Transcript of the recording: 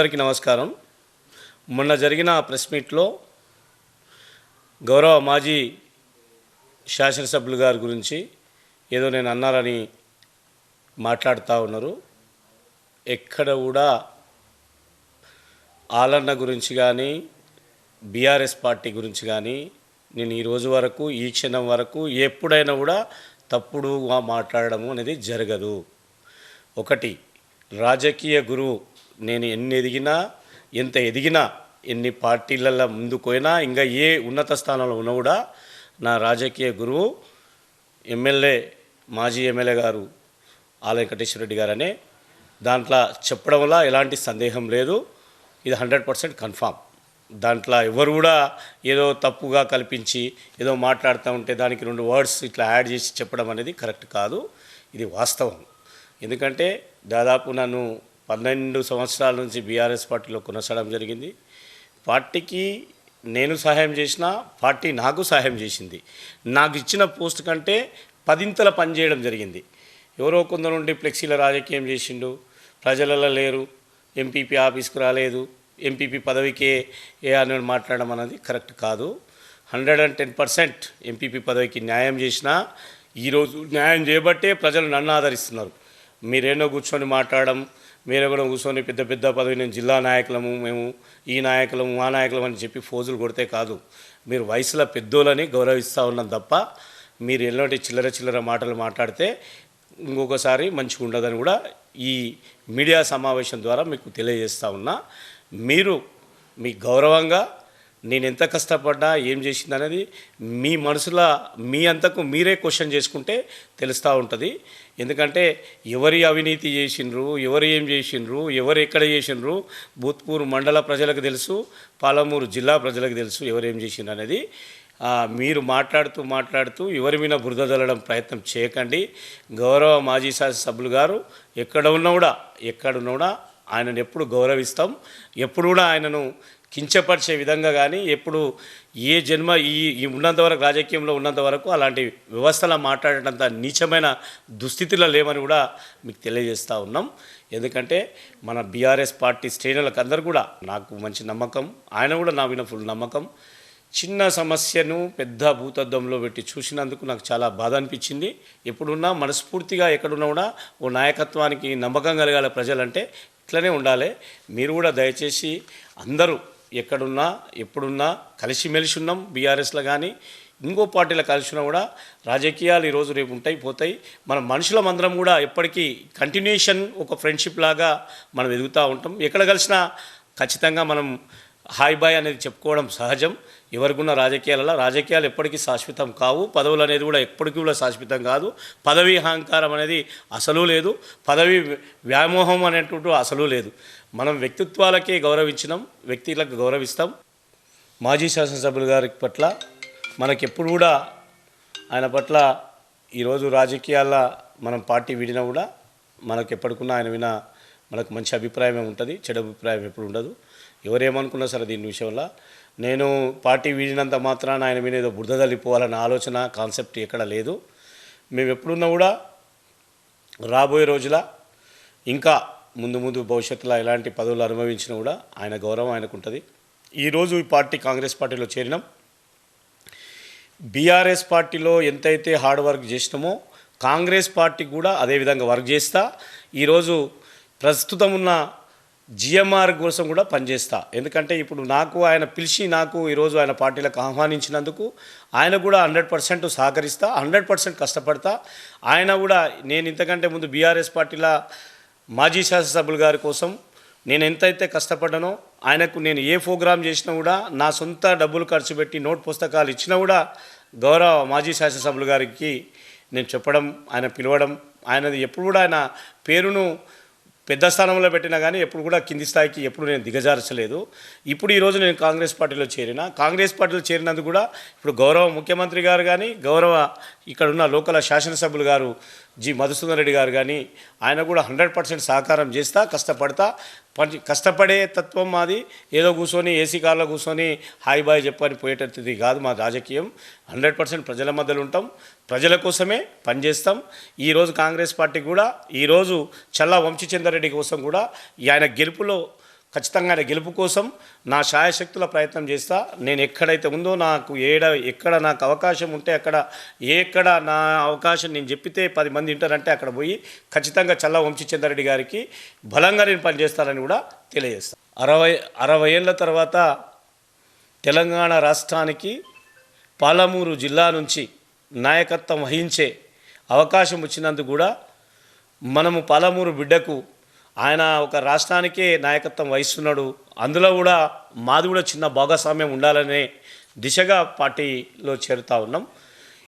అందరికీ నమస్కారం. మొన్న జరిగిన ప్రెస్ మీట్లో గౌరవ మాజీ శాసనసభ్యులు గారి గురించి ఏదో నేను అన్నారని మాట్లాడుతూ ఉన్నారు. ఎక్కడ కూడా ఆలన్న గురించి కానీ బీఆర్ఎస్ పార్టీ గురించి కానీ నేను ఈ రోజు వరకు ఈ క్షణం వరకు ఎప్పుడైనా కూడా తప్పుడుగా మాట్లాడడం అనేది జరగదు. ఒకటి రాజకీయ గురువు నేను ఎన్ని ఎదిగినా ఎంత ఎదిగినా ఎన్ని పార్టీలలో ముందుకు పోయినా ఇంకా ఏ ఉన్నత స్థానంలో ఉన్నా కూడా నా రాజకీయ గురువు ఎమ్మెల్యే మాజీ ఎమ్మెల్యే గారు ఆల వెంకటేశ్వర రెడ్డి గారనే దాంట్లో చెప్పడం వల్ల ఎలాంటి సందేహం లేదు. ఇది హండ్రెడ్ పర్సెంట్ కన్ఫామ్. దాంట్లో ఎవరు కూడా ఏదో తప్పుగా కల్పించి ఏదో మాట్లాడుతూ ఉంటే దానికి రెండు వర్డ్స్ ఇట్లా యాడ్ చేసి చెప్పడం అనేది కరెక్ట్ కాదు. ఇది వాస్తవం. ఎందుకంటే దాదాపు నన్ను పన్నెండు సంవత్సరాల నుంచి బీఆర్ఎస్ పార్టీలో కొనసాగడం జరిగింది. పార్టీకి నేను సహాయం చేసిన పార్టీ నాకు సహాయం చేసింది. నాకు ఇచ్చిన పోస్ట్ కంటే పదింతల పనిచేయడం జరిగింది. ఎవరో కొందరు ఉండి ఫ్లెక్సీల రాజకీయం చేసిండు. ప్రజలలో లేరు. ఎంపీపీ ఆఫీస్కు రాలేదు. ఎంపీపీ పదవికే ఏ అని మాట్లాడడం అనేది కరెక్ట్ కాదు. Hundred and ten percent MPP పదవికి న్యాయం చేసినా ఈరోజు న్యాయం చేయబట్టే ప్రజలు నన్ను ఆదరిస్తున్నారు. మీరేనో కూర్చొని మాట్లాడడం మీరే కూడా కూర్చొని పెద్ద పెద్ద పదవి నేను జిల్లా నాయకులము మేము ఈ నాయకులము ఆ నాయకులం అని చెప్పి ఫోజులు కొడితే కాదు. మీరు వయసులో పెద్దోళ్ళని గౌరవిస్తూ ఉన్నాం తప్ప మీరు ఎలాంటి చిల్లర చిల్లర మాటలు మాట్లాడితే ఇంకొకసారి మంచిగా ఉండదని కూడా ఈ మీడియా సమావేశం ద్వారా మీకు తెలియజేస్తూ ఉన్నా. మీరు మీ గౌరవంగా నేను ఎంత కష్టపడ్డా ఏం చేసింది అనేది మీ మనసులో మీ అంతకు మీరే క్వశ్చన్ చేసుకుంటే తెలుస్తూ ఉంటుంది. ఎందుకంటే ఎవరి అవినీతి చేసిండ్రు ఎవరు ఏం చేసిండ్రు ఎవరు ఎక్కడ చేసిండ్రు భూత్పూర్ మండల ప్రజలకు తెలుసు పాలమూరు జిల్లా ప్రజలకు తెలుసు ఎవరు ఏం చేసిండ్రు అనేది మీరు మాట్లాడుతూ మాట్లాడుతూ ఎవరి మీద బురద జల్లడం ప్రయత్నం చేయకండి. గౌరవ మాజీ శాసనసభ్యులు గారు ఎక్కడ ఉన్నా కూడా ఎక్కడ ఉన్నా కూడా ఆయనను ఎప్పుడు గౌరవిస్తాం ఎప్పుడు కూడా ఆయనను కించపరిచే విధంగా కానీ ఎప్పుడు ఏ జన్మ ఈ ఉన్నంతవరకు ఉన్నంత వరకు రాజకీయంలో ఉన్నంత వరకు అలాంటి వ్యవస్థలో మాట్లాడేటంత నీచమైన దుస్థితిలో లేమని కూడా మీకు తెలియజేస్తూ ఉన్నాం. ఎందుకంటే మన బీఆర్ఎస్ పార్టీ శ్రేణులకు అందరు కూడా నాకు మంచి నమ్మకం ఆయన కూడా నా మీద ఫుల్ నమ్మకం. చిన్న సమస్యను పెద్ద భూతద్దంలో పెట్టి చూసినందుకు నాకు చాలా బాధ అనిపించింది. ఎప్పుడున్నా మనస్ఫూర్తిగా ఎక్కడున్నా కూడా ఓ నాయకత్వానికి నమ్మకం కలగాల ప్రజలంటే ఇట్లనే ఉండాలి. మీరు కూడా దయచేసి అందరూ ఎక్కడున్నా ఎప్పుడున్నా కలిసిమెలిసి ఉన్నాం బీఆర్ఎస్లో కానీ ఇంకో పార్టీల కలిసి ఉన్నా కూడా రాజకీయాలు ఈరోజు రేపు ఉంటాయి పోతాయి. మన మనుషులం అందరం కూడా ఎప్పటికీ కంటిన్యూషన్ ఒక ఫ్రెండ్షిప్ లాగా మనం ఎదుగుతూ ఉంటాం. ఎక్కడ కలిసినా ఖచ్చితంగా మనం హాయ్ బాయ్ అనేది చెప్పుకోవడం సహజం. ఎవరికున్న రాజకీయాలలో రాజకీయాలు ఎప్పటికీ శాశ్వతం కావు. పదవులు అనేది కూడా ఎప్పటికీ కూడా శాశ్వతం కాదు. పదవి అహంకారం అనేది అసలు లేదు. పదవి వ్యామోహం అనేటువంటి అసలు లేదు. మనం వ్యక్తిత్వాలకే గౌరవించినాం వ్యక్తులకు గౌరవిస్తాం. మాజీ శాసనసభ్యులు గారి పట్ల మనకెప్పుడు కూడా ఆయన పట్ల ఈరోజు రాజకీయాల మనం పార్టీ విడినా కూడా మనకు ఎప్పటికున్నా ఆయన విన మనకు మంచి అభిప్రాయమే ఉంటుంది చెడు అభిప్రాయం ఎప్పుడు ఉండదు. ఎవరేమనుకున్నా సరే దీని విషయంలో నేను పార్టీ వీడినంత మాత్రాన ఆయన మీద ఏదో బురద తల్లిపోవాలన్న ఆలోచన కాన్సెప్ట్ ఎక్కడ లేదు. మేము ఎప్పుడున్నా కూడా రాబోయే రోజుల ఇంకా ముందు ముందు భవిష్యత్తులో ఎలాంటి పదవులు అనుభవించినా కూడా ఆయన గౌరవం ఆయనకు ఉంటుంది. ఈరోజు ఈ పార్టీ కాంగ్రెస్ పార్టీలో చేరినాం. బీఆర్ఎస్ పార్టీలో ఎంతైతే హార్డ్ వర్క్ చేసినామో కాంగ్రెస్ పార్టీ కూడా అదే విధంగా వర్క్ చేస్తా. ఈరోజు ప్రస్తుతం ఉన్న జిఎంఆర్ కోసం కూడా పనిచేస్తా. ఎందుకంటే ఇప్పుడు నాకు ఆయన పిలిచి నాకు ఈరోజు ఆయన పార్టీలకు ఆహ్వానించినందుకు ఆయన కూడా హండ్రెడ్ పర్సెంట్ సహకరిస్తా హండ్రెడ్ పర్సెంట్ కష్టపడతా. ఆయన కూడా నేను ఇంతకంటే ముందు బీఆర్ఎస్ పార్టీల మాజీ శాసనసభ్యులు గారి కోసం నేను ఎంతైతే కష్టపడ్డానో ఆయనకు నేను ఏ ప్రోగ్రామ్ చేసినా కూడా నా సొంత డబ్బులు ఖర్చు పెట్టి నోట్ పుస్తకాలు ఇచ్చినా కూడా గౌరవ మాజీ శాసనసభ్యులు గారికి నేను చెప్పడం ఆయన పిలవడం ఆయనది ఎప్పుడు కూడా ఆయన పేరును పెద్ద స్థానంలో పెట్టినా కానీ ఎప్పుడు కూడా కింది స్థాయికి ఎప్పుడు నేను దిగజార్చలేదు. ఇప్పుడు ఈరోజు నేను కాంగ్రెస్ పార్టీలో చేరిన. కాంగ్రెస్ పార్టీలో చేరినందుకు కూడా ఇప్పుడు గౌరవ ముఖ్యమంత్రి గారు కానీ గౌరవ ఇక్కడ ఉన్న లోకల్ శాసనసభ్యులు గారు జి. మధుసూదన్ రెడ్డి గారు కానీ ఆయన కూడా హండ్రెడ్ పర్సెంట్ సహకారం చేస్తా కష్టపడతా. పని కష్టపడే తత్వం మాది. ఏదో కూర్చొని ఏసీ కార్లో కూర్చొని హాయ్ బాయ్ చెప్పని పోయేటది కాదు మా రాజకీయం. హండ్రెడ్ పర్సెంట్ ప్రజల మధ్యలో ఉంటాం. ప్రజల కోసమే పనిచేస్తాం ఈరోజు కాంగ్రెస్ పార్టీ కూడా ఈరోజు చల్లా వంశీచంద్రరెడ్డి కోసం కూడా ఆయన గెలుపులో ఖచ్చితంగా ఆయన గెలుపు కోసం నా శాయశక్తుల ప్రయత్నం చేస్తా. నేను ఎక్కడైతే ఉందో నాకు ఏడ ఎక్కడ నాకు అవకాశం ఉంటే అక్కడ ఎక్కడ నా అవకాశం నేను చెప్పితే పది మంది వింటారంటే అక్కడ పోయి ఖచ్చితంగా చల్ల వంశీచంద్రరెడ్డి గారికి బలంగా నేను పనిచేస్తానని కూడా తెలియజేస్తాను అరవై అరవై ఏళ్ళ తర్వాత తెలంగాణ రాష్ట్రానికి పాలమూరు జిల్లా నుంచి నాయకత్వం వహించే అవకాశం వచ్చినందుకు కూడా మనము పాలమూరు బిడ్డకు ఆయన ఒక రాష్ట్రానికే నాయకత్వం వహిస్తున్నాడు. అందులో కూడా మాది కూడా చిన్న భాగస్వామ్యం ఉండాలనే దిశగా పార్టీలో చేరుతా ఉన్నాం.